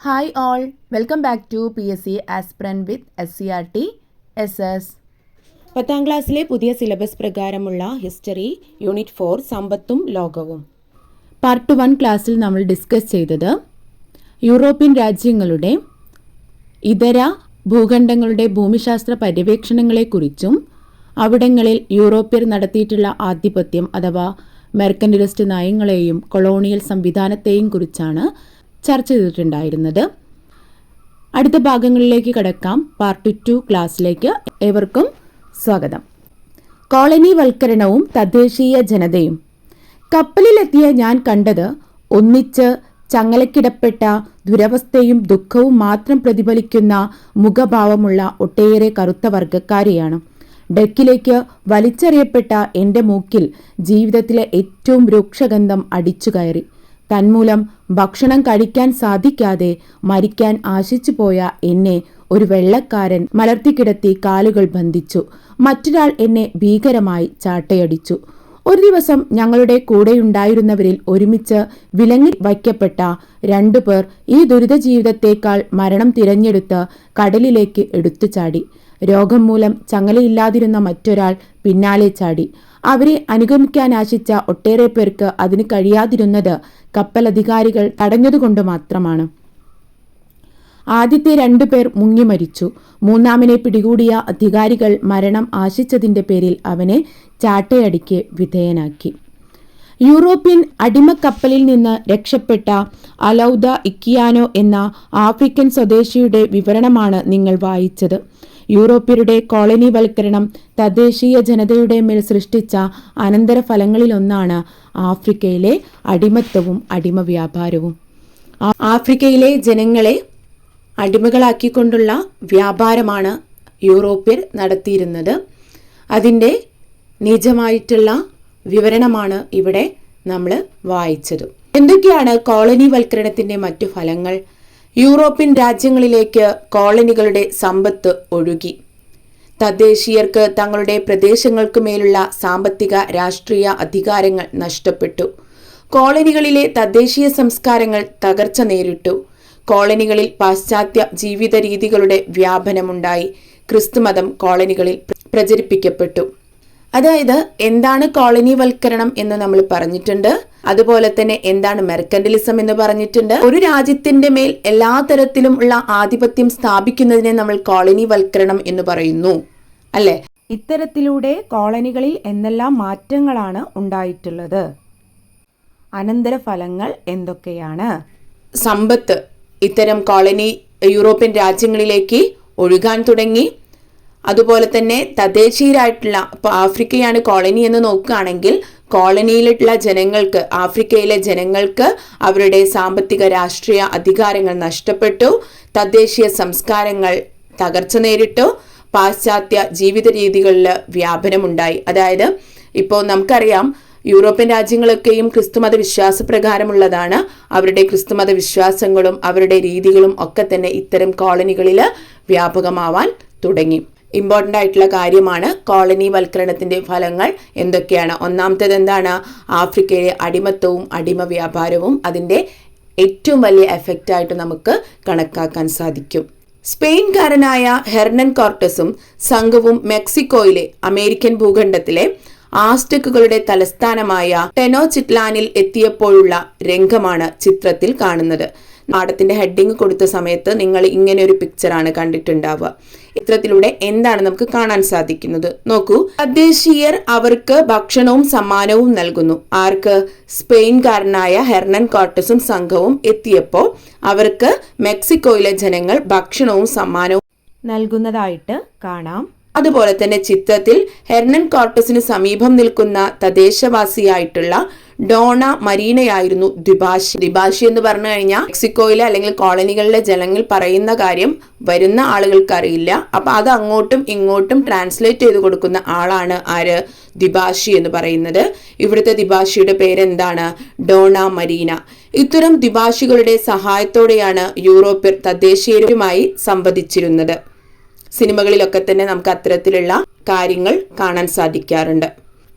Hi all welcome back to P S C aspirant with S C R T S S പത്താം ക്ലാസ്സിലെ പുതിയ syllabus പ്രകാരമുള്ള history unit four സമ്പത്തും ലോകവും. Part one ക്ലാസ്സിൽ നമ്മൾ ഡിസ്കസ് ചെയ്തത് യൂറോപ്യൻ രാജ്യങ്ങളുടെ ഇതര ഭൂഖണ്ഡങ്ങളുടെ ഭൂമിശാസ്ത്ര പര്യവേക്ഷണങ്ങളെക്കുറിച്ചും അവിടങ്ങളിൽ യൂറോപ്യർ നടത്തിയിട്ടുള്ള ആധിപത്യം അഥവാ മെർക്കൻഡിലിസ്റ്റ് നയങ്ങളെയും കൊളോണിയൽ സംവിധാനത്തെയും കുറിച്ചാണ് ചർച്ച ചെയ്തിട്ടുണ്ടായിരുന്നത്. അടുത്ത ഭാഗങ്ങളിലേക്ക് കടക്കാം. പാർട്ട് ടു ക്ലാസ്സിലേക്ക് ഏവർക്കും സ്വാഗതം. കോളനി വൽക്കരണവും തദ്ദേശീയ ജനതയും. കപ്പലിലെത്തിയ ഞാൻ കണ്ടത് ഒന്നിച്ച് ചങ്ങലക്കിടപ്പെട്ട ദുരവസ്ഥയും ദുഃഖവും മാത്രം പ്രതിഫലിക്കുന്ന മുഖഭാവമുള്ള ഒട്ടേറെ കറുത്ത വർഗക്കാരെയാണ് ഡെക്കിലേക്ക് വലിച്ചെറിയപ്പെട്ട എന്റെ മൂക്കിൽ ജീവിതത്തിലെ ഏറ്റവും രൂക്ഷഗന്ധം അടിച്ചു കയറി തന്മൂലം ഭക്ഷണം കഴിക്കാൻ സാധിക്കാതെ മരിക്കാൻ ആശിച്ചു പോയ എന്നെ ഒരു വെള്ളക്കാരൻ മലർത്തിക്കിടത്തി കാലുകൾ ബന്ധിച്ചു. മറ്റൊരാൾ എന്നെ ഭീകരമായി ചാട്ടയടിച്ചു. ഒരു ദിവസം ഞങ്ങളുടെ കൂടെയുണ്ടായിരുന്നവരിൽ ഒരുമിച്ച് വിലങ്ങി വയ്ക്കപ്പെട്ട രണ്ടുപേർ ഈ ദുരിത ജീവിതത്തേക്കാൾ മരണം തിരഞ്ഞെടുത്ത് കടലിലേക്ക് എടുത്തു ചാടി രോഗം മൂലം ചങ്ങലയില്ലാതിരുന്ന മറ്റൊരാൾ പിന്നാലെ ചാടി. അവരെ അനുഗമിക്കാൻ ആശിച്ച ഒട്ടേറെ പേർക്ക് അതിന് കഴിയാതിരുന്നത് കപ്പൽ അധികാരികൾ തടഞ്ഞതുകൊണ്ട് മാത്രമാണ്. ആദ്യത്തെ രണ്ടു പേർ മുങ്ങി മരിച്ചു. മൂന്നാമനെ പിടികൂടിയ അധികാരികൾ മരണം ആശിച്ചതിന്റെ പേരിൽ അവനെ ചാട്ടയടിക്ക് വിധേയനാക്കി. യൂറോപ്യൻ അടിമക്കപ്പലിൽ നിന്ന് രക്ഷപ്പെട്ട അലൗദ ഇക്കിയാനോ എന്ന ആഫ്രിക്കൻ സ്വദേശിയുടെ വിവരണമാണ് നിങ്ങൾ വായിച്ചത്. യൂറോപ്യരുടെ കോളനിവൽക്കരണം തദ്ദേശീയ ജനതയുടെ മേൽ സൃഷ്ടിച്ച അനന്തരഫലങ്ങളിലൊന്നാണ് ആഫ്രിക്കയിലെ അടിമത്തവും അടിമ വ്യാപാരവും ആഫ്രിക്കയിലെ ജനങ്ങളെ അടിമകളാക്കിക്കൊണ്ടുള്ള വ്യാപാരമാണ് യൂറോപ്യർ നടത്തിയിരുന്നത്. അതിന്റെ നിജമായിട്ടുള്ള വിവരണമാണ് ഇവിടെ നമ്മൾ വായിച്ചത്. എന്തൊക്കെയാണ് കോളനിവൽക്കരണത്തിന്റെ മറ്റു ഫലങ്ങൾ? യൂറോപ്യൻ രാജ്യങ്ങളിലേക്ക് കോളനികളുടെ സമ്പത്ത് ഒഴുകി. തദ്ദേശീയർക്ക് തങ്ങളുടെ പ്രദേശങ്ങൾക്ക് മേലുള്ള സാമ്പത്തിക രാഷ്ട്രീയ അധികാരങ്ങൾ നഷ്ടപ്പെട്ടു. കോളനികളിലെ തദ്ദേശീയ സംസ്കാരങ്ങൾ തകർച്ച നേരിട്ടു. കോളനികളിൽ പാശ്ചാത്യ ജീവിത രീതികളുടെ വ്യാപനമുണ്ടായി. ക്രിസ്തുമതം കോളനികളിൽ പ്രചരിപ്പിക്കപ്പെട്ടു. അതായത് എന്താണ് കോളനിവൽക്കരണം എന്ന് നമ്മൾ പറഞ്ഞിട്ടുണ്ട്? അതുപോലെ തന്നെ എന്താണ് മെർക്കൻഡലിസം എന്ന് പറഞ്ഞിട്ടുണ്ട്. ഒരു രാജ്യത്തിന്റെ മേൽ എല്ലാ തരത്തിലും ഉള്ള ആധിപത്യം സ്ഥാപിക്കുന്നതിനെ നമ്മൾ കോളനി വൽക്കരണം എന്ന് പറയുന്നു. അല്ലെ? ഇത്തരത്തിലൂടെ കോളനികളിൽ എന്തെല്ലാം മാറ്റങ്ങളാണ് ഉണ്ടായിട്ടുള്ളത്? അനന്തരഫലങ്ങൾ എന്തൊക്കെയാണ്? സമ്പത്ത്. ഇത്തരം കോളനി യൂറോപ്യൻ രാജ്യങ്ങളിലേക്ക് ഒഴുകാൻ തുടങ്ങി. അതുപോലെ തന്നെ തദ്ദേശീയരായിട്ടുള്ള ഇപ്പോൾ ആഫ്രിക്കയാണ് കോളനി എന്ന് നോക്കുകയാണെങ്കിൽ കോളനിയിലുള്ള ജനങ്ങൾക്ക് ആഫ്രിക്കയിലെ ജനങ്ങൾക്ക് അവരുടെ സാമ്പത്തിക രാഷ്ട്രീയ അധികാരങ്ങൾ നഷ്ടപ്പെട്ടു. തദ്ദേശീയ സംസ്കാരങ്ങൾ തകർച്ച നേരിട്ടു. പാശ്ചാത്യ ജീവിത രീതികളിൽ വ്യാപനമുണ്ടായി. അതായത് ഇപ്പോൾ നമുക്കറിയാം യൂറോപ്യൻ രാജ്യങ്ങളൊക്കെയും ക്രിസ്തുമത വിശ്വാസപ്രകാരമുള്ളതാണ് അവരുടെ ക്രിസ്തുമത വിശ്വാസങ്ങളും അവരുടെ രീതികളും ഒക്കെ തന്നെ ഇത്തരം കോളനികളിൽ വ്യാപകമാവാൻ തുടങ്ങി. ഇമ്പോർട്ടന്റ് ആയിട്ടുള്ള കാര്യമാണ് കോളനി വൽക്കരണത്തിന്റെ ഫലങ്ങൾ എന്തൊക്കെയാണ്? ഒന്നാമത്തേത് എന്താണ്? ആഫ്രിക്കയിലെ അടിമത്തവും അടിമ വ്യാപാരവും അതിന്റെ ഏറ്റവും വലിയ എഫക്റ്റായിട്ട് നമുക്ക് കണക്കാക്കാൻ സാധിക്കും. സ്പെയിൻകാരനായ ഹെർണൻ കോർട്ടസും സംഘവും മെക്സിക്കോയിലെ അമേരിക്കൻ ഭൂഖണ്ഡത്തിലെ ആസ്റ്റക്കുകളുടെ തലസ്ഥാനമായ ടെനോചിറ്റ്ലാനിൽ എത്തിയപ്പോഴുള്ള രംഗമാണ് ചിത്രത്തിൽ കാണുന്നത്. പാഠത്തിന്റെ ഹെഡിങ് കൊടുത്ത സമയത്ത് നിങ്ങൾ ഇങ്ങനെ ഒരു പിക്ചറാണ് കണ്ടിട്ടുണ്ടാവുക. ചിത്രത്തിലൂടെ എന്താണ് നമുക്ക് കാണാൻ സാധിക്കുന്നത്? നോക്കൂ. തദ്ദേശീയർ അവർക്ക് ഭക്ഷണവും സമ്മാനവും നൽകുന്നു. ആർക്ക്? സ്പെയിൻകാരനായ ഹെർണൻ കോർട്ടസും സംഘവും എത്തിയപ്പോൾ അവർക്ക് മെക്സിക്കോയിലെ ജനങ്ങൾ ഭക്ഷണവും സമ്മാനവും നൽകുന്നതായിട്ട് കാണാം. അതുപോലെ തന്നെ ചിത്രത്തിൽ ഹെർണൻ കോർട്ടസിന് സമീപം നിൽക്കുന്ന തദ്ദേശവാസിയായിട്ടുള്ള ഡോണ മരീനയായിരുന്നു ദ്വിഭാഷി. ദ്വിഭാഷി എന്ന് പറഞ്ഞു കഴിഞ്ഞാൽ മെക്സിക്കോയിലെ അല്ലെങ്കിൽ കോളനികളിലെ ജനങ്ങൾ പറയുന്ന കാര്യം വരുന്ന ആളുകൾക്ക് അറിയില്ല അപ്പൊ അത് അങ്ങോട്ടും ഇങ്ങോട്ടും ട്രാൻസ്ലേറ്റ് ചെയ്ത് കൊടുക്കുന്ന ആളാണ് ആര്? ദ്വിഭാഷി എന്ന് പറയുന്നത്. ഇവിടുത്തെ ദ്വിഭാഷിയുടെ പേരെന്താണ്? ഡോണ മരീന. ഇത്തരം ദ്വിഭാഷികളുടെ സഹായത്തോടെയാണ് യൂറോപ്യർ തദ്ദേശീയരുമായി സംവദിച്ചിരുന്നത്. സിനിമകളിലൊക്കെ തന്നെ നമുക്ക് അത്തരത്തിലുള്ള കാര്യങ്ങൾ കാണാൻ സാധിക്കാറുണ്ട്.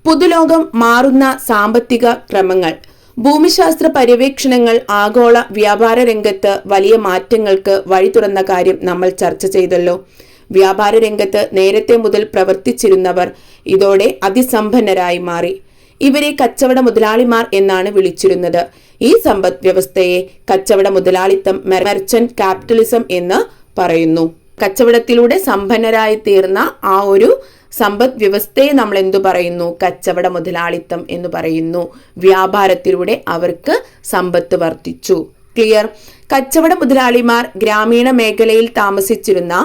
പുതുലോകം മാറുന്ന സാമ്പത്തിക ക്രമങ്ങൾ ഭൂമിശാസ്ത്ര പര്യവേക്ഷണങ്ങൾ ആഗോള വ്യാപാര രംഗത്ത് വലിയ മാറ്റങ്ങൾക്ക് വഴി തുറന്ന കാര്യം നമ്മൾ ചർച്ച ചെയ്തല്ലോ. വ്യാപാര രംഗത്ത് നേരത്തെ മുതൽ പ്രവർത്തിച്ചിരുന്നവർ ഇതോടെ അതിസമ്പന്നരായി മാറി. ഇവരെ കച്ചവട മുതലാളിമാർ എന്നാണ് വിളിച്ചിരുന്നത്. ഈ സമ്പദ് വ്യവസ്ഥയെ കച്ചവട മുതലാളിത്തം മെർച്ചന്റ് ക്യാപിറ്റലിസം എന്ന് പറയുന്നു. കച്ചവടത്തിലൂടെ സമ്പന്നരായി തീർന്ന ആ ഒരു സമ്പദ് വ്യവസ്ഥയെ നമ്മൾ എന്തു പറയുന്നു? കച്ചവട മുതലാളിത്തം എന്ന് പറയുന്നു. വ്യാപാരത്തിലൂടെ അവർക്ക് സമ്പത്ത് വർദ്ധിച്ചു. ക്ലിയർ കച്ചവട മുതലാളിമാർ ഗ്രാമീണ മേഖലയിൽ താമസിച്ചിരുന്ന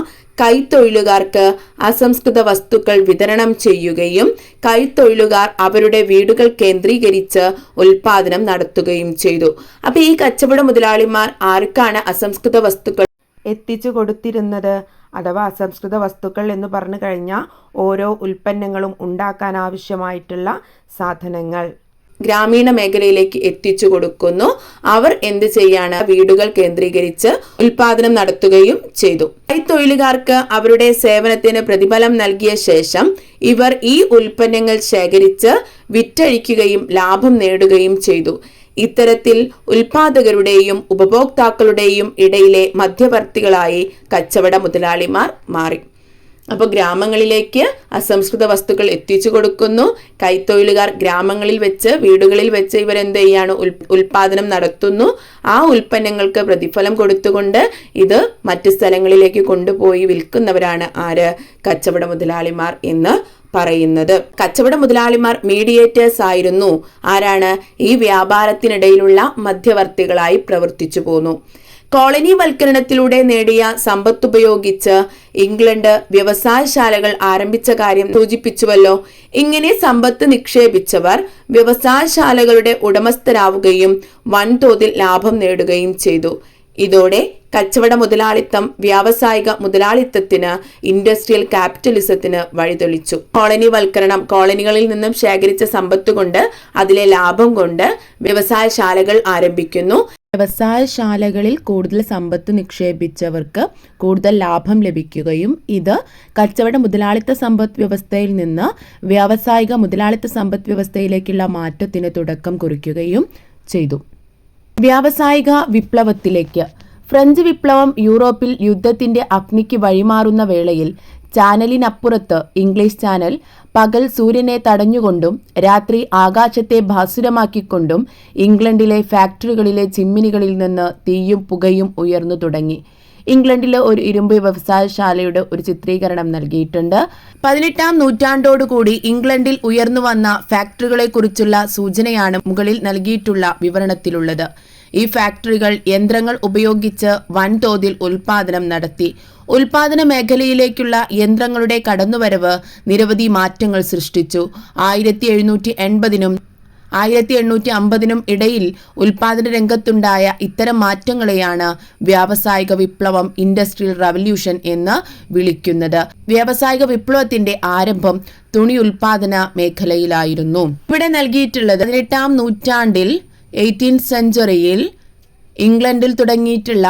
കൈത്തൊഴിലുകാർക്ക് അസംസ്കൃത വസ്തുക്കൾ വിതരണം ചെയ്യുകയും കൈത്തൊഴിലുകാർ അവരുടെ വീടുകൾ കേന്ദ്രീകരിച്ച് ഉൽപാദനം നടത്തുകയും ചെയ്തു. അപ്പൊ ഈ കച്ചവട മുതലാളിമാർ ആർക്കാണ് അസംസ്കൃത വസ്തുക്കൾ എത്തിച്ചു കൊടുത്തിരുന്നത്. അഥവാ അസംസ്കൃത വസ്തുക്കൾ എന്ന് പറഞ്ഞു കഴിഞ്ഞാൽ ഓരോ ഉൽപ്പന്നങ്ങളും ഉണ്ടാക്കാൻ ആവശ്യമായിട്ടുള്ള സാധനങ്ങൾ. ഗ്രാമീണ മേഖലയിലേക്ക് എത്തിച്ചു കൊടുക്കുന്നു. അവർ എന്ത് ചെയ്യാണ്? വീടുകൾ കേന്ദ്രീകരിച്ച് ഉൽപാദനം നടത്തുകയും ചെയ്തു. കൈത്തൊഴിലുകാർക്ക് അവരുടെ സേവനത്തിന് പ്രതിഫലം നൽകിയ ശേഷം ഇവർ ഈ ഉൽപ്പന്നങ്ങൾ ശേഖരിച്ച് വിറ്റഴിക്കുകയും ലാഭം നേടുകയും ചെയ്തു. ഇത്തരത്തിൽ ഉൽപാദകരുടെയും ഉപഭോക്താക്കളുടെയും ഇടയിലെ മധ്യവർത്തികളായി കച്ചവട മുതലാളിമാർ മാറി. അപ്പോൾ ഗ്രാമങ്ങളിലേക്ക് അസംസ്കൃത വസ്തുക്കൾ എത്തിച്ചു കൊടുക്കുന്നു. കൈത്തൊഴിലുകാർ ഗ്രാമങ്ങളിൽ വെച്ച് വീടുകളിൽ വെച്ച് ഇവരെന്ത് ചെയ്യാണ്? ഉൽ ഉൽപാദനം നടത്തുന്നു. ആ ഉൽപ്പന്നങ്ങൾക്ക് പ്രതിഫലം കൊടുത്തുകൊണ്ട് ഇത് മറ്റ് സ്ഥലങ്ങളിലേക്ക് കൊണ്ടുപോയി വിൽക്കുന്നവരാണ് ആര്? കച്ചവട മുതലാളിമാർ എന്ന് പറയുന്നത്. കച്ചവട മുതലാളിമാർ മീഡിയേറ്റേഴ്സ് ആയിരുന്നു. ആരാണ്? ഈ വ്യാപാരത്തിനിടയിലുള്ള മധ്യവർത്തികളായി പ്രവർത്തിച്ചു പോന്നു. കോളനി വൽക്കരണത്തിലൂടെ നേടിയ സമ്പത്തുപയോഗിച്ച് ഇംഗ്ലണ്ട് വ്യവസായശാലകൾ ആരംഭിച്ച കാര്യം സൂചിപ്പിച്ചുവല്ലോ. ഇങ്ങനെ സമ്പത്ത് നിക്ഷേപിച്ചവർ വ്യവസായശാലകളുടെ ഉടമസ്ഥരാവുകയും വൻതോതിൽ ലാഭം നേടുകയും ചെയ്തു. ഇതോടെ കച്ചവട മുതലാളിത്തം വ്യാവസായിക മുതലാളിത്തത്തിന് ഇൻഡസ്ട്രിയൽ ക്യാപിറ്റലിസത്തിന് വഴിതെളിച്ചു. കോളനിവൽക്കരണം കോളനികളിൽ നിന്നും ശേഖരിച്ച സമ്പത്ത് കൊണ്ട് അതിലെ ലാഭം കൊണ്ട് വ്യവസായശാലകൾ ആരംഭിക്കുന്നു. വ്യവസായശാലകളിൽ കൂടുതൽ സമ്പത്ത് നിക്ഷേപിച്ചവർക്ക് കൂടുതൽ ലാഭം ലഭിക്കുകയും ഇത് കച്ചവട മുതലാളിത്ത സമ്പദ് വ്യവസ്ഥയിൽ നിന്ന് വ്യാവസായിക മുതലാളിത്ത സമ്പദ് വ്യവസ്ഥയിലേക്കുള്ള മാറ്റത്തിന് തുടക്കം കുറിക്കുകയും ചെയ്തു. വ്യാവസായിക വിപ്ലവത്തിലേക്ക് ഫ്രഞ്ച് വിപ്ലവം യൂറോപ്പിൽ യുദ്ധത്തിന്റെ അഗ്നിക്ക് വഴിമാറുന്ന വേളയിൽ ചാനലിനപ്പുറത്ത് ഇംഗ്ലീഷ് ചാനൽ പകൽ സൂര്യനെ തടഞ്ഞുകൊണ്ടും രാത്രി ആകാശത്തെ ഭാസുരമാക്കിക്കൊണ്ടും ഇംഗ്ലണ്ടിലെ ഫാക്ടറികളിലെ ചിമ്മിനികളിൽ നിന്ന് തീയും പുകയും ഉയർന്നു തുടങ്ങി. ഇംഗ്ലണ്ടിലെ ഒരു ഇരുമ്പ് വ്യവസായശാലയുടെ ഒരു ചിത്രീകരണം നൽകിയിട്ടുണ്ട്. പതിനെട്ടാം നൂറ്റാണ്ടോടുകൂടി ഇംഗ്ലണ്ടിൽ ഉയർന്നു വന്ന ഫാക്ടറികളെക്കുറിച്ചുള്ള സൂചനയാണ് മുകളിൽ നൽകിയിട്ടുള്ള വിവരണത്തിലുള്ളത്. ഈ ഫാക്ടറികൾ യന്ത്രങ്ങൾ ഉപയോഗിച്ച് വൻതോതിൽ ഉൽപാദനം നടത്തി. ഉൽപാദന മേഖലയിലേക്കുള്ള യന്ത്രങ്ങളുടെ കടന്നുവരവ് നിരവധി മാറ്റങ്ങൾ സൃഷ്ടിച്ചു. ആയിരത്തി എഴുന്നൂറ്റി എൺപതിനും ആയിരത്തി എണ്ണൂറ്റി അമ്പതിനും ഇടയിൽ ഉൽപാദന രംഗത്തുണ്ടായ ഇത്തരം മാറ്റങ്ങളെയാണ് വ്യാവസായിക വിപ്ലവം ഇൻഡസ്ട്രിയൽ റവല്യൂഷൻ എന്ന് വിളിക്കുന്നത്. വ്യാവസായിക വിപ്ലവത്തിന്റെ ആരംഭം തുണി ഉൽപാദന മേഖലയിലായിരുന്നു. ഇവിടെ നൽകിയിട്ടുള്ളത് പതിനെട്ടാം നൂറ്റാണ്ടിൽ എയ്റ്റീൻ സെഞ്ചുറിയിൽ ഇംഗ്ലണ്ടിൽ തുടങ്ങിയിട്ടുള്ള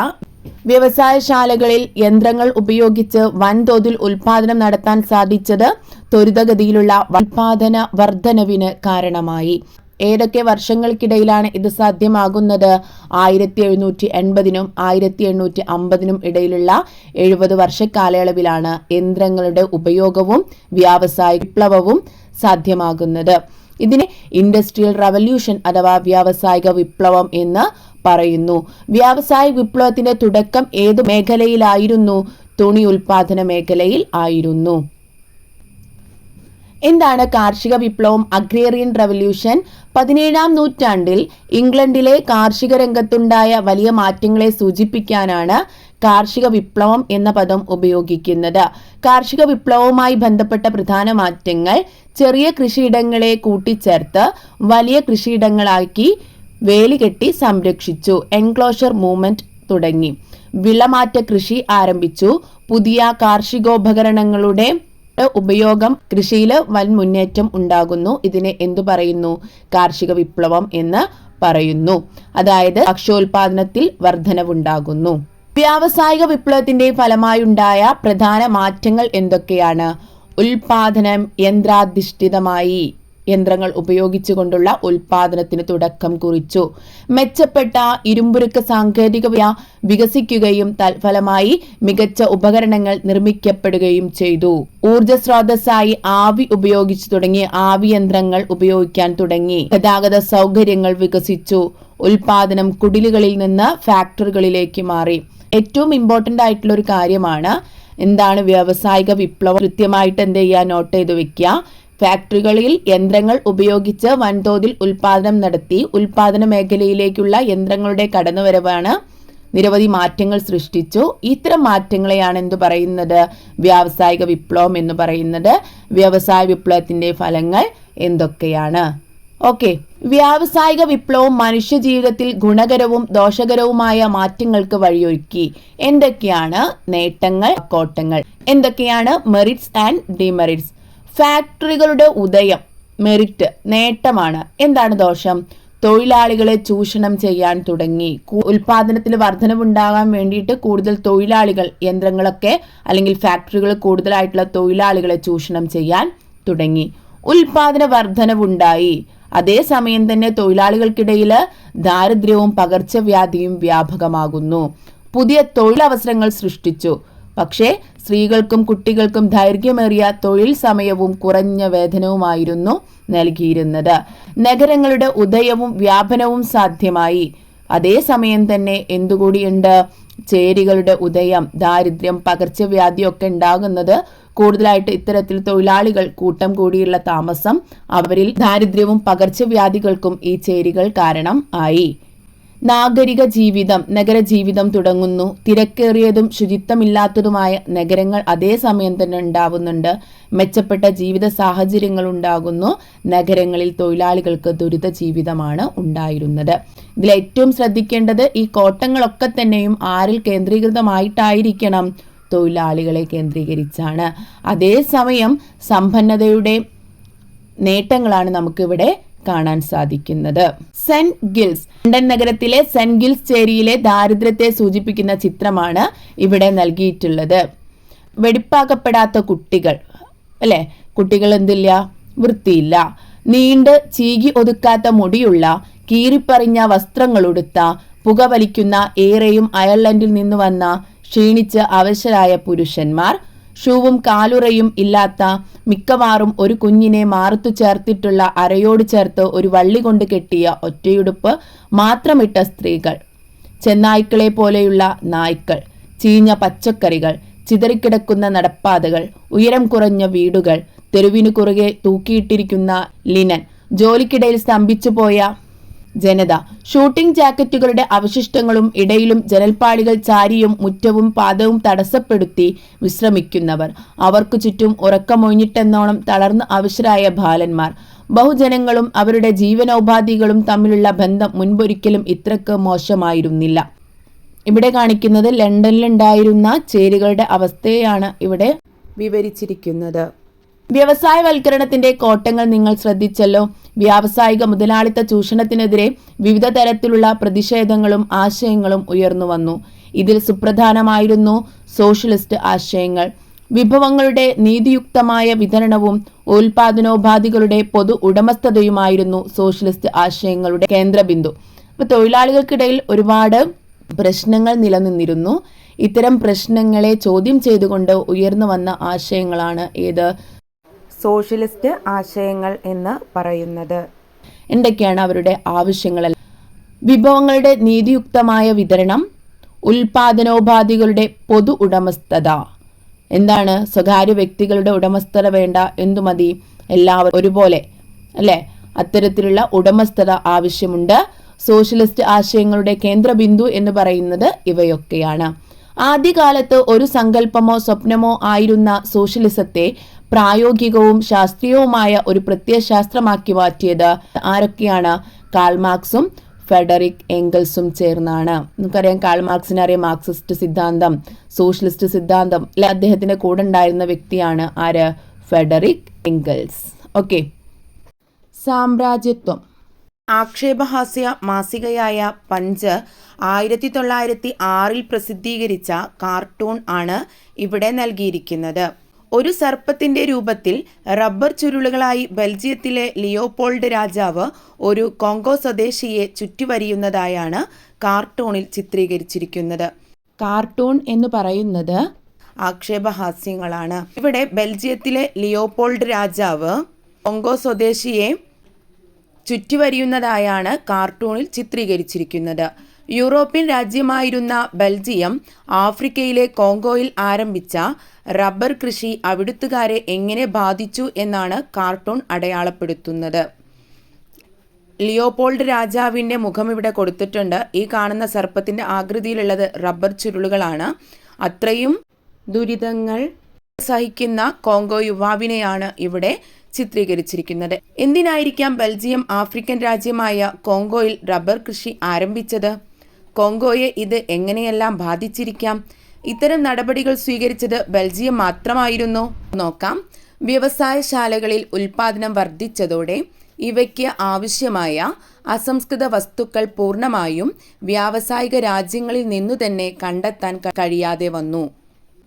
വ്യവസായശാലകളിൽ യന്ത്രങ്ങൾ ഉപയോഗിച്ച് വൻതോതിൽ ഉൽപാദനം നടത്താൻ സാധിച്ചത് ത്വരിതഗതിയിലുള്ള ഉൽപാദന വർധനവിന് കാരണമായി. ഏതൊക്കെ വർഷങ്ങൾക്കിടയിലാണ് ഇത് സാധ്യമാകുന്നത്? ആയിരത്തി എഴുന്നൂറ്റി എൺപതിനും ആയിരത്തി എണ്ണൂറ്റി അമ്പതിനും ഇടയിലുള്ള എഴുപത് വർഷക്കാലയളവിലാണ് യന്ത്രങ്ങളുടെ ഉപയോഗവും വ്യാവസായിക വിപ്ലവവും സാധ്യമാകുന്നത്. ഇതിനെ ഇൻഡസ്ട്രിയൽ റവല്യൂഷൻ അഥവാ വ്യാവസായിക വിപ്ലവം എന്ന് പറയുന്നു. വ്യാവസായിക വിപ്ലവത്തിന്റെ തുടക്കം ഏത് മേഖലയിലായിരുന്നു? തുണി ഉൽപാദന മേഖലയിൽ ആയിരുന്നു. എന്താണ് കാർഷിക വിപ്ലവം? Agrarian revolution. പതിനേഴാം നൂറ്റാണ്ടിൽ ഇംഗ്ലണ്ടിലെ കാർഷിക രംഗത്തുണ്ടായ വലിയ മാറ്റങ്ങളെ സൂചിപ്പിക്കാനാണ് കാർഷിക വിപ്ലവം എന്ന പദം ഉപയോഗിക്കുന്നത്. കാർഷിക വിപ്ലവവുമായി ബന്ധപ്പെട്ട പ്രധാന മാറ്റങ്ങൾ ചെറിയ കൃഷിയിടങ്ങളെ കൂട്ടിച്ചേർത്ത് വലിയ കൃഷിയിടങ്ങളാക്കി വേലികെട്ടി സംരക്ഷിച്ചു. എൻക്ലോഷർ മൂവ്മെന്റ് തുടങ്ങി. വിളമാറ്റ കൃഷി ആരംഭിച്ചു. പുതിയ കാർഷികോപകരണങ്ങളുടെ ഉപയോഗം കൃഷിയിൽ വൻ മുന്നേറ്റം ഉണ്ടാകുന്നു. ഇതിനെ എന്തു പറയുന്നു? കാർഷിക വിപ്ലവം എന്ന് പറയുന്നു. അതായത് ഭക്ഷ്യോൽപാദനത്തിൽ വർധനവുണ്ടാകുന്നു. വ്യാവസായിക വിപ്ലവത്തിന്റെ ഫലമായുണ്ടായ പ്രധാന മാറ്റങ്ങൾ എന്തൊക്കെയാണ്? ഉൽപാദനം യന്ത്രാധിഷ്ഠിതമായി യന്ത്രങ്ങൾ ഉപയോഗിച്ചുകൊണ്ടുള്ള ഉൽപാദനത്തിന് തുടക്കം കുറിച്ചു. മെച്ചപ്പെട്ട ഇരുമ്പുരുക്ക സാങ്കേതികത വികസിക്കുകയും തൽഫലമായി മികച്ച ഉപകരണങ്ങൾ നിർമ്മിക്കപ്പെടുകയും ചെയ്തു. ഊർജ സ്രോതസ്സായി ആവി ഉപയോഗിച്ചു തുടങ്ങി ആവി യന്ത്രങ്ങൾ ഉപയോഗിക്കാൻ തുടങ്ങി. ഗതാഗത സൗകര്യങ്ങൾ വികസിച്ചു. ഉൽപാദനം കുടിലുകളിൽ നിന്ന് ഫാക്ടറികളിലേക്ക് മാറി. ഏറ്റവും ഇമ്പോർട്ടന്റ് ആയിട്ടുള്ള ഒരു കാര്യമാണ് എന്താണ് വ്യാവസായിക വിപ്ലവം കൃത്യമായിട്ട് എന്ത് ചെയ്യുക നോട്ട് ചെയ്ത് വെക്കുക. ഫാക്ടറികളിൽ യന്ത്രങ്ങൾ ഉപയോഗിച്ച് വൻതോതിൽ ഉൽപാദനം നടത്തി ഉൽപാദന മേഖലയിലേക്കുള്ള യന്ത്രങ്ങളുടെ കടന്നുവരവാണ് നിരവധി മാറ്റങ്ങൾ സൃഷ്ടിച്ചു. ഇത്തരം മാറ്റങ്ങളെയാണ് എന്തു പറയുന്നത്? വ്യാവസായിക വിപ്ലവം എന്ന് പറയുന്നത്. വ്യവസായ വിപ്ലവത്തിന്റെ ഫലങ്ങൾ എന്തൊക്കെയാണ്? ഓക്കെ വ്യാവസായിക വിപ്ലവം മനുഷ്യജീവിതത്തിൽ ഗുണകരവും ദോഷകരവുമായ മാറ്റങ്ങൾക്ക് വഴിയൊരുക്കി. എന്തൊക്കെയാണ് നേട്ടങ്ങൾ കോട്ടങ്ങൾ? എന്തൊക്കെയാണ് മെറിറ്റ്സ് ആൻഡ് ഡിമെറിറ്റ്സ് ഫാക്ടറികളുടെ ഉദയം മെറിറ്റ് നേട്ടമാണ്. എന്താണ് ദോഷം? തൊഴിലാളികളെ ചൂഷണം ചെയ്യാൻ തുടങ്ങി. ഉൽപാദനത്തിൽ വർധനവുണ്ടാകാൻ വേണ്ടിയിട്ട് കൂടുതൽ തൊഴിലാളികൾ യന്ത്രങ്ങളൊക്കെ അല്ലെങ്കിൽ ഫാക്ടറികൾ കൂടുതലായിട്ടുള്ള തൊഴിലാളികളെ ചൂഷണം ചെയ്യാൻ തുടങ്ങി. ഉൽപാദന വർധനവുണ്ടായി. അതേസമയം തന്നെ തൊഴിലാളികൾക്കിടയിൽ ദാരിദ്ര്യവും പകർച്ചവ്യാധിയും വ്യാപകമാകുന്നു. പുതിയ തൊഴിലവസരങ്ങൾ സൃഷ്ടിച്ചു. പക്ഷേ സ്ത്രീകൾക്കും കുട്ടികൾക്കും ദൈർഘ്യമേറിയ തൊഴിൽ സമയവും കുറഞ്ഞ വേതനവുമായിരുന്നു നൽകിയിരുന്നത്. നഗരങ്ങളുടെ ഉദയവും വ്യാപനവും സാധ്യമായി. അതേസമയം തന്നെ എന്തുകൂടിയുണ്ട്? ചേരികളുടെ ഉദയം ദാരിദ്ര്യം പകർച്ചവ്യാധിയൊക്കെ ഉണ്ടാകുന്നത് കൂടുതലായിട്ട് ഇത്തരത്തിൽ തൊഴിലാളികൾ കൂട്ടം കൂടിയുള്ള താമസം അവരിൽ ദാരിദ്ര്യവും പകർച്ചവ്യാധികൾക്കും ഈ ചേരികൾ കാരണം ആയി. നാഗരിക ജീവിതം നഗരജീവിതം തുടങ്ങുന്നു. തിരക്കേറിയതും ശുചിത്വമില്ലാത്തതുമായ നഗരങ്ങൾ അതേസമയം തന്നെ ഉണ്ടാവുന്നുണ്ട്. മെച്ചപ്പെട്ട ജീവിത സാഹചര്യങ്ങൾ ഉണ്ടാകുന്നു. നഗരങ്ങളിൽ തൊഴിലാളികൾക്ക് ദുരിത ജീവിതമാണ് ഉണ്ടായിരുന്നത്. ഇതിൽ ഏറ്റവും ശ്രദ്ധിക്കേണ്ടത് ഈ കോട്ടങ്ങളൊക്കെ തന്നെയും ആരിൽ കേന്ദ്രീകൃതമായിട്ടായിരിക്കണം. തൊഴിലാളികളെ കേന്ദ്രീകരിച്ചാണ്. അതേസമയം സമ്പന്നതയുടെ നേട്ടങ്ങളാണ് നമുക്കിവിടെ കാണാൻ സാധിക്കുന്നത്. സെന്റ് ഗിൽസ് ലണ്ടൻ നഗരത്തിലെ സെന്റ് ഗിൽസ് ചേരിയിലെ ദാരിദ്ര്യത്തെ സൂചിപ്പിക്കുന്ന ചിത്രമാണ് ഇവിടെ നൽകിയിട്ടുള്ളത്. വെടിപ്പാക്കപ്പെടാത്ത കുട്ടികൾ അല്ലെ? കുട്ടികൾ എന്തില്ല? വൃത്തിയില്ല. നീണ്ട് ചീകി ഒതുക്കാത്ത മുടിയുള്ള കീറിപ്പറിഞ്ഞ വസ്ത്രങ്ങളുടുത്ത പുകവലിക്കുന്ന ഏറെയും അയർലൻഡിൽ നിന്ന് വന്ന ക്ഷീണിച്ച് അവശരായ പുരുഷന്മാർ ഷൂവും കാലുറയും ഇല്ലാത്ത മിക്കവാറും ഒരു കുഞ്ഞിനെ മാറത്തു ചേർത്തിട്ടുള്ള അരയോട് ചേർത്ത് ഒരു വള്ളി കൊണ്ട് കെട്ടിയ ഒറ്റയുടുപ്പ് മാത്രമിട്ട സ്ത്രീകൾ. ചെന്നായ്ക്കളെ പോലെയുള്ള നായ്ക്കൾ ചീഞ്ഞ പച്ചക്കറികൾ ചിതറിക്കിടക്കുന്ന നടപ്പാതകൾ ഉയരം കുറഞ്ഞ വീടുകൾ തെരുവിനു കുറുകെ തൂക്കിയിട്ടിരിക്കുന്ന ലിനൻ ജോലിക്കിടയിൽ സ്തംഭിച്ചു പോയ ജനത. ഷൂട്ടിംഗ് ജാക്കറ്റുകളുടെ അവശിഷ്ടങ്ങളും ഇടയിലും ജനൽപ്പാളികൾ ചാരിയും മുറ്റവും പാദവും തടസ്സപ്പെടുത്തി വിശ്രമിക്കുന്നവർ. അവർക്കു ചുറ്റും ഉറക്കമൊഴിഞ്ഞിട്ടെന്നോണം തളർന്ന് അവശരായ ബാലന്മാർ. ബഹുജനങ്ങളും അവരുടെ ജീവനോപാധികളും തമ്മിലുള്ള ബന്ധം മുൻപൊരിക്കലും ഇത്രക്ക് മോശമായിരുന്നില്ല. ഇവിടെ കാണിക്കുന്നത് ലണ്ടനിലുണ്ടായിരുന്ന ചേരികളുടെ അവസ്ഥയാണ് ഇവിടെ വിവരിച്ചിരിക്കുന്നത്. വ്യവസായവൽക്കരണത്തിന്റെ കോട്ടങ്ങൾ നിങ്ങൾ ശ്രദ്ധിച്ചല്ലോ. വ്യാവസായിക മുതലാളിത്ത ചൂഷണത്തിനെതിരെ വിവിധ തരത്തിലുള്ള പ്രതിഷേധങ്ങളും ആശയങ്ങളും ഉയർന്നു വന്നു. ഇതിൽ സുപ്രധാനമായിരുന്നു സോഷ്യലിസ്റ്റ് ആശയങ്ങൾ. വിഭവങ്ങളുടെ നീതിയുക്തമായ വിതരണവും ഉൽപാദനോപാധികളുടെ പൊതു ഉടമസ്ഥതയുമായിരുന്നു സോഷ്യലിസ്റ്റ് ആശയങ്ങളുടെ കേന്ദ്രബിന്ദു. അപ്പൊ തൊഴിലാളികൾക്കിടയിൽ ഒരുപാട് പ്രശ്നങ്ങൾ നിലനിന്നിരുന്നു. ഇത്തരം പ്രശ്നങ്ങളെ ചോദ്യം ചെയ്തുകൊണ്ട് ഉയർന്നു വന്ന ആശയങ്ങളാണ് ഏത്? സോഷ്യലിസ്റ്റ് ആശയങ്ങൾ എന്ന് പറയുന്നത്. എന്തൊക്കെയാണ് അവരുടെ ആവശ്യങ്ങൾ വിഭവങ്ങളുടെ നീതിയുക്തമായ വിതരണം ഉൽപാദനോപാധികളുടെ പൊതു ഉടമസ്ഥത. എന്താണ്? സ്വകാര്യ വ്യക്തികളുടെ ഉടമസ്ഥത വേണ്ട എന്തു മതി? എല്ലാവരും ഒരുപോലെ അല്ലേ? അത്തരത്തിലുള്ള ഉടമസ്ഥത ആവശ്യമുണ്ട്. സോഷ്യലിസ്റ്റ് ആശയങ്ങളുടെ കേന്ദ്രബിന്ദു എന്ന് പറയുന്നത് ഇവയൊക്കെയാണ്. ആദ്യകാലത്ത് ഒരു സങ്കല്പമോ സ്വപ്നമോ ആയിരുന്ന സോഷ്യലിസത്തെ പ്രായോഗികവും ശാസ്ത്രീയവുമായ ഒരു പ്രത്യയശാസ്ത്രമാക്കി മാറ്റിയത് ആരൊക്കെയാണ്? കാൾമാർക്സും ഫെഡറിക് എംഗൽസും ചേർന്നാണ്. നമുക്കറിയാം കാൾ മാർക്സിനെ അറിയാം മാർക്സിസ്റ്റ് സിദ്ധാന്തം സോഷ്യലിസ്റ്റ് സിദ്ധാന്തം. അല്ലെ അദ്ദേഹത്തിന്റെ കൂടെ ഉണ്ടായിരുന്ന വ്യക്തിയാണ് ആര്? Frederick Engels. ഓക്കെ. സാമ്രാജ്യത്വം. ആക്ഷേപഹാസ്യ മാസികയായ പഞ്ച് ആയിരത്തി തൊള്ളായിരത്തി ആറിൽ പ്രസിദ്ധീകരിച്ച കാർട്ടൂൺ ആണ് ഇവിടെ നൽകിയിരിക്കുന്നത്. ഒരു സർപ്പത്തിന്റെ രൂപത്തിൽ റബ്ബർ ചുരുളുകളായി ബെൽജിയത്തിലെ ലിയോപോൾഡ് രാജാവ് ഒരു കോങ്കോ സ്വദേശിയെ ചുറ്റിവരിയുന്നതായാണ് കാർട്ടൂണിൽ ചിത്രീകരിച്ചിരിക്കുന്നത്. കാർട്ടൂൺ എന്ന് പറയുന്നത് ആക്ഷേപഹാസ്യങ്ങളാണ്. ഇവിടെ ബെൽജിയത്തിലെ ലിയോപോൾഡ് രാജാവ് കോങ്കോ സ്വദേശിയെ ചുറ്റിവരിയുന്നതായാണ് കാർട്ടൂണിൽ ചിത്രീകരിച്ചിരിക്കുന്നത്. യൂറോപ്യൻ രാജ്യമായിരുന്ന ബെൽജിയം ആഫ്രിക്കയിലെ കോങ്കോയിൽ ആരംഭിച്ച റബ്ബർ കൃഷി അവിടുത്തുകാരെ എങ്ങനെ ബാധിച്ചു എന്നാണ് കാർട്ടൂൺ അടയാളപ്പെടുത്തുന്നത്. ലിയോപോൾഡ് രാജാവിന്റെ മുഖം ഇവിടെ കൊടുത്തിട്ടുണ്ട്. ഈ കാണുന്ന സർപ്പത്തിന്റെ ആകൃതിയിലുള്ളത് റബ്ബർ ചുരുളുകളാണ്. അത്രയും ദുരിതങ്ങൾ സഹിക്കുന്ന കോങ്കോ യുവാവിനെയാണ് ഇവിടെ ചിത്രീകരിച്ചിരിക്കുന്നത്. എന്തിനായിരിക്കാം ബെൽജിയം ആഫ്രിക്കൻ രാജ്യമായ കോങ്കോയിൽ റബ്ബർ കൃഷി ആരംഭിച്ചത്? കോങ്കോയെ ഇത് എങ്ങനെയെല്ലാം ബാധിച്ചിരിക്കാം? ഇത്തരം നടപടികൾ സ്വീകരിച്ചത് ബെൽജിയം മാത്രമായിരുന്നു. നോക്കാം. വ്യവസായശാലകളിൽ ഉൽപാദനം വർദ്ധിച്ചതോടെ ഇവയ്ക്ക് ആവശ്യമായ അസംസ്കൃത വസ്തുക്കൾ പൂർണമായും വ്യാവസായിക രാജ്യങ്ങളിൽ നിന്നു തന്നെ കണ്ടെത്താൻ കഴിയാതെ വന്നു.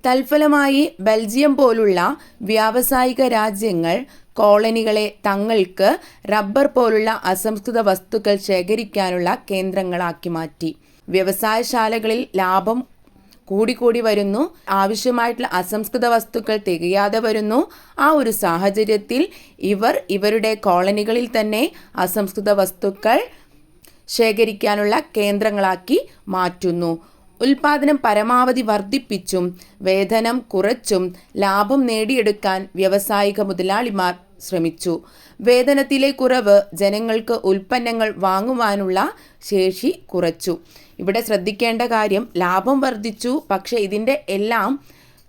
തൽഫലമായി ബെൽജിയം പോലുള്ള വ്യാവസായിക രാജ്യങ്ങൾ കോളനികളെ തങ്ങൾക്ക് റബ്ബർ പോലുള്ള അസംസ്കൃത വസ്തുക്കൾ ശേഖരിക്കാനുള്ള കേന്ദ്രങ്ങളാക്കി മാറ്റി. വ്യവസായശാലകളിൽ ലാഭം കൂടിക്കൂടി വരുന്നു. ആവശ്യമായിട്ടുള്ള അസംസ്കൃത വസ്തുക്കൾ തികയാതെ വരുന്നു. ആ ഒരു സാഹചര്യത്തിൽ ഇവർ ഇവരുടെ കോളനികളിൽ തന്നെ അസംസ്കൃത വസ്തുക്കൾ ശേഖരിക്കാനുള്ള കേന്ദ്രങ്ങളാക്കി മാറ്റുന്നു. ഉൽപാദനം പരമാവധി വർദ്ധിപ്പിച്ചും വേതനം കുറച്ചും ലാഭം നേടിയെടുക്കാൻ വ്യാവസായിക മുതലാളിമാർ ശ്രമിച്ചു. വേതനത്തിലെ കുറവ് ജനങ്ങൾക്ക് ഉൽപ്പന്നങ്ങൾ വാങ്ങുവാനുള്ള ശേഷി കുറച്ചു. ഇവിടെ ശ്രദ്ധിക്കേണ്ട കാര്യം ലാഭം വർദ്ധിച്ചു പക്ഷേ ഇതിന്റെ എല്ലാം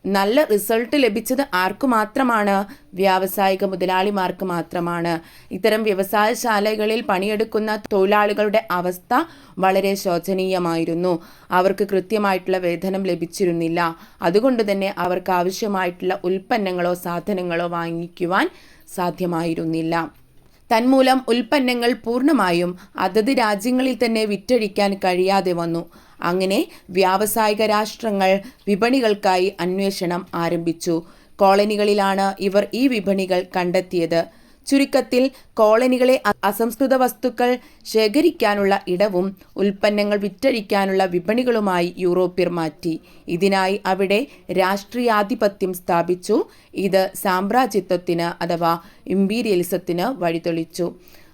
നല്ല റിസൾട്ട് ലഭിച്ചത് ആർക്കു മാത്രമാണ്? വ്യാവസായിക മുതലാളിമാർക്ക് മാത്രമാണ്. ഇത്തരം വ്യവസായശാലകളിൽ പണിയെടുക്കുന്ന തൊഴിലാളികളുടെ അവസ്ഥ വളരെ ശോചനീയമായിരുന്നു. അവർക്ക് കൃത്യമായിട്ടുള്ള വേതനം ലഭിച്ചിരുന്നില്ല. അതുകൊണ്ട് തന്നെ അവർക്ക് ആവശ്യമായിട്ടുള്ള ഉൽപ്പന്നങ്ങളോ സാധനങ്ങളോ വാങ്ങിക്കുവാൻ സാധ്യമായിരുന്നില്ല. തന്മൂലം ഉൽപ്പന്നങ്ങൾ പൂർണമായും അതത് രാജ്യങ്ങളിൽ തന്നെ വിറ്റഴിക്കാൻ കഴിയാതെ വന്നു. അങ്ങനെ വ്യാവസായിക രാഷ്ട്രങ്ങൾ വിപണികൾക്കായി അന്വേഷണം ആരംഭിച്ചു. കോളനികളിലാണ് ഇവർ ഈ വിപണികൾ കണ്ടെത്തിയത്. ചുരുക്കത്തിൽ കോളനികളെ അസംസ്കൃത വസ്തുക്കൾ ശേഖരിക്കാനുള്ള ഇടവും ഉൽപ്പന്നങ്ങൾ വിറ്റഴിക്കാനുള്ള വിപണികളുമായി യൂറോപ്യർ മാറ്റി. ഇതിനായി അവിടെ രാഷ്ട്രീയാധിപത്യം സ്ഥാപിച്ചു. ഇത് സാമ്രാജ്യത്വത്തിന് അഥവാ ഇമ്പീരിയലിസത്തിന് വഴിതെളിച്ചു.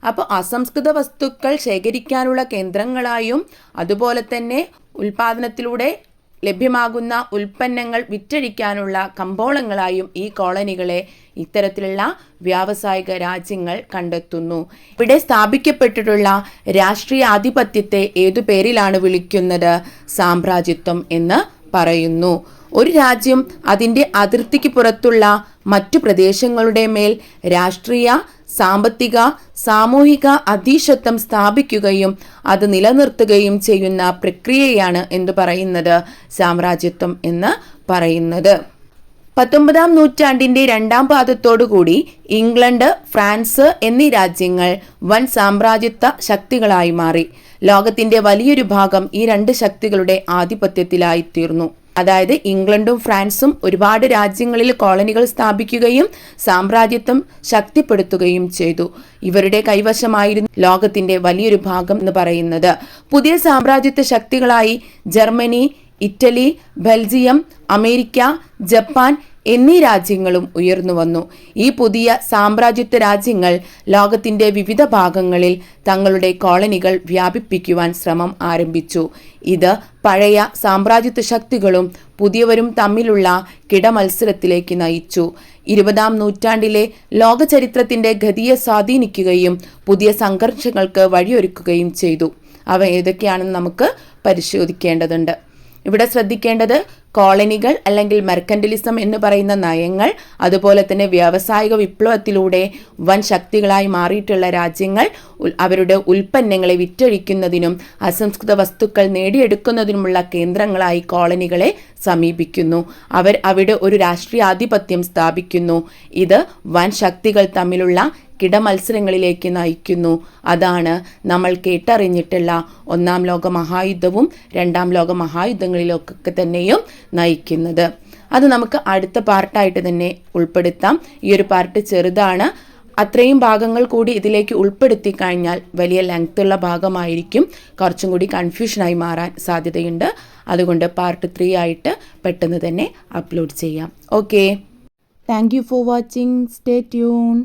അപ്പോൾ അസംസ്കൃത വസ്തുക്കൾ ശേഖരിക്കാനുള്ള കേന്ദ്രങ്ങളായും അതുപോലെ തന്നെ ഉൽപാദനത്തിലൂടെ ലഭ്യമാകുന്ന ഉൽപ്പന്നങ്ങൾ വിറ്റഴിക്കാനുള്ള കമ്പോളങ്ങളായും ഈ കോളനികളെ ഇത്തരത്തിലുള്ള വ്യാവസായിക രാജ്യങ്ങൾ കണ്ടെത്തുന്നു. ഇവിടെ സ്ഥാപിക്കപ്പെട്ടിട്ടുള്ള രാഷ്ട്രീയ ആധിപത്യത്തെ ഏതു പേരിലാണ് വിളിക്കുന്നത്? സാമ്രാജ്യത്വം എന്ന് പറയുന്നു. ഒരു രാജ്യം അതിന്റെ അതിർത്തിക്ക് പുറത്തുള്ള മറ്റു പ്രദേശങ്ങളുടെ മേൽ രാഷ്ട്രീയ സാമ്പത്തിക സാമൂഹിക അധീശത്വം സ്ഥാപിക്കുകയും അത് നിലനിർത്തുകയും ചെയ്യുന്ന പ്രക്രിയയാണ് എന്ന് പറയുന്നത്? സാമ്രാജ്യത്വം എന്ന് പറയുന്നത്. പത്തൊമ്പതാം നൂറ്റാണ്ടിന്റെ രണ്ടാം പാദത്തോടുകൂടി ഇംഗ്ലണ്ട് ഫ്രാൻസ് എന്നീ രാജ്യങ്ങൾ വൻ സാമ്രാജ്യത്വ ശക്തികളായി മാറി. ലോകത്തിന്റെ വലിയൊരു ഭാഗം ഈ രണ്ട് ശക്തികളുടെ ആധിപത്യത്തിലായി തീർന്നു. അതായത് ഇംഗ്ലണ്ടും ഫ്രാൻസും ഒരുപാട് രാജ്യങ്ങളിൽ കോളനികൾ സ്ഥാപിക്കുകയും സാമ്രാജ്യത്വം ശക്തിപ്പെടുത്തുകയും ചെയ്തു. ഇവരുടെ കൈവശമായിരുന്നു ലോകത്തിന്റെ വലിയൊരു ഭാഗം എന്ന് പറയുന്നത്. പുതിയ സാമ്രാജ്യത്വ ശക്തികളായി Germany Italy Belgium America Japan എന്നീ രാജ്യങ്ങളും ഉയർന്നു വന്നു. ഈ പുതിയ സാമ്രാജ്യത്വ രാജ്യങ്ങൾ ലോകത്തിന്റെ വിവിധ ഭാഗങ്ങളിൽ തങ്ങളുടെ കോളനികൾ വ്യാപിപ്പിക്കുവാൻ ശ്രമം ആരംഭിച്ചു. ഇത് പഴയ സാമ്രാജ്യത്വ ശക്തികളും പുതിയവരും തമ്മിലുള്ള കിടമത്സരത്തിലേക്ക് നയിച്ചു. ഇരുപതാം നൂറ്റാണ്ടിലെ ലോക ചരിത്രത്തിന്റെ ഗതിയെ സ്വാധീനിക്കുകയും പുതിയ സംഘർഷങ്ങൾക്ക് വഴിയൊരുക്കുകയും ചെയ്തു. അവ ഏതൊക്കെയാണെന്ന് നമുക്ക് പരിശോധിക്കേണ്ടതുണ്ട്. ഇവിടെ ശ്രദ്ധിക്കേണ്ടത് കോളനികൾ അല്ലെങ്കിൽ മെർക്കൻഡലിസം എന്ന് പറയുന്ന നയങ്ങൾ അതുപോലെ തന്നെ വ്യാവസായിക വിപ്ലവത്തിലൂടെ വൻ ശക്തികളായി മാറിയിട്ടുള്ള രാജ്യങ്ങൾ അവരുടെ ഉൽപ്പന്നങ്ങളെ വിറ്റഴിക്കുന്നതിനും അസംസ്കൃത വസ്തുക്കൾ നേടിയെടുക്കുന്നതിനുമുള്ള കേന്ദ്രങ്ങളായി കോളനികളെ സമീപിക്കുന്നു. അവർ അവിടെ ഒരു രാഷ്ട്രീയാധിപത്യം സ്ഥാപിക്കുന്നു. ഇത് വൻ ശക്തികൾ തമ്മിലുള്ള കിടമത്സരങ്ങളിലേക്ക് നയിക്കുന്നു. അതാണ് നമ്മൾ കേട്ടറിഞ്ഞിട്ടുള്ള ഒന്നാം ലോക മഹായുദ്ധവും രണ്ടാം ലോക മഹായുദ്ധങ്ങളിലൊക്കെ തന്നെയും നയിക്കുന്നത്. അത് നമുക്ക് അടുത്ത പാർട്ടായിട്ട് തന്നെ ഉൾപ്പെടുത്താം. ഈ ഒരു പാർട്ട് ചെറുതാണ്. അത്രയും ഭാഗങ്ങൾ കൂടി ഇതിലേക്ക് ഉൾപ്പെടുത്തി കഴിഞ്ഞാൽ വലിയ ലെങ്ത് ഉള്ള ഭാഗമായിരിക്കും. കുറച്ചും കൂടി കൺഫ്യൂഷനായി മാറാൻ സാധ്യതയുണ്ട്. അതുകൊണ്ട് പാർട്ട് ത്രീ ആയിട്ട് പെട്ടെന്ന് തന്നെ അപ്ലോഡ് ചെയ്യാം. Okay thank you for watching stay tune